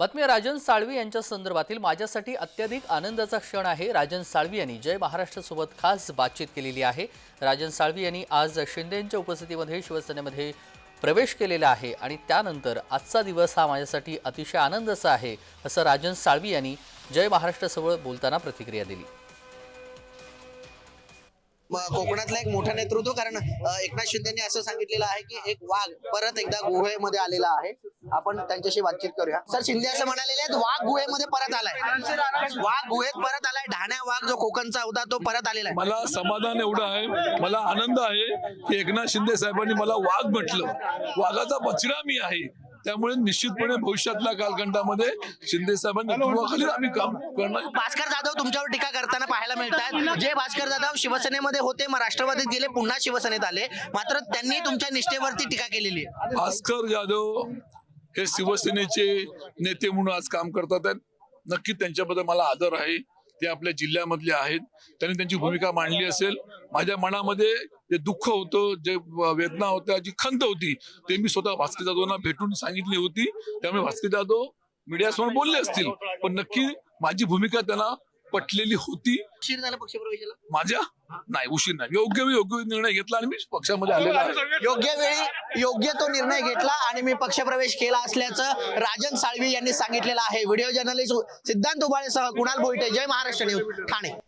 बातमी राजन साळवी यांच्या संदर्भातील माझ्यासाठी अत्याधिक आनंदाचा क्षण आहे. राजन साळवी यांनी जय महाराष्ट्रसोबत खास बातचीत केलेली आहे. राजन साळवी यांनी आज शिंदेंच्या उपस्थितीमध्ये शिवसेनेमध्ये प्रवेश केलेला आहे आणि त्यानंतर आजचा दिवस हा माझ्यासाठी अतिशय आनंदाचा आहे असं राजन साळवी यांनी जय महाराष्ट्रासोबत बोलताना प्रतिक्रिया दिली. कोकणातला कोकणातलं एक मोठं नेतृत्व कारण एकनाथ शिंदेनी असं सांगितलेलं आहे की एक वाघ परत एकदा गुहेमध्ये आलेला आहे. आपण त्यांच्याशी बातचीत करूया. सर शिंदे असं म्हणालेले आहेत वाघ गुहेमध्ये परत आलाय. वाघ गुहेत परत आलाय ढाण्या वाघ जो कोकणचा होता तो परत आलेला आहे. मला समाधान एवढं आहे मला आनंद आहे की एकनाथ शिंदे साहेबांनी मला वाघ म्हटलं. वाघाचा बछडा मी आहे. त्यामुळे निश्चितपणे भविष्यातल्या कालखंडामध्ये शिंदे नेतृत्वाखाली आम्ही काम करणार. भास्कर जाधव तुमच्यावर टीका करताना पाहायला मिळतात. जे भास्कर जाधव शिवसेनेमध्ये होते मग राष्ट्रवादीत गेले पुन्हा शिवसेनेत आले. मात्र त्यांनी तुमच्या निष्ठेवरती टीका केलेली आहे. भास्कर जाधव हे शिवसेनेचे नेते म्हणून आज काम करतात नक्की त्यांच्याबद्दल मला आदर आहे. ते आपल्या जिल्ह्यामधले आहेत. त्यांनी त्यांची भूमिका मांडली असेल. माझ्या मनामध्ये जे दुःख होतं जे वेदना होत्या जी खंत होती ते मी स्वतः भास्कर जाधवना भेटून सांगितली होती. त्यामुळे भास्कर जाधव मीडियासमोर बोलले असतील. पण नक्की माझी भूमिका त्यांना पटलेली होती. उशीर झाला पक्षप्रवेशाला? माझ्या? नाही उशीर नाही. योग्य वेळी योग्य निर्णय घेतला आणि मी पक्षामध्ये आलेला आहे. योग्य वेळी योग्य तो निर्णय घेतला आणि मी पक्षप्रवेश केला असल्याचं राजन साळवी यांनी सांगितलेलं आहे. व्हिडिओ जर्नलिस्ट सिद्धांत उबाळेसह कुणाल भोईटे. जय महाराष्ट्र न्यूज ठाणे.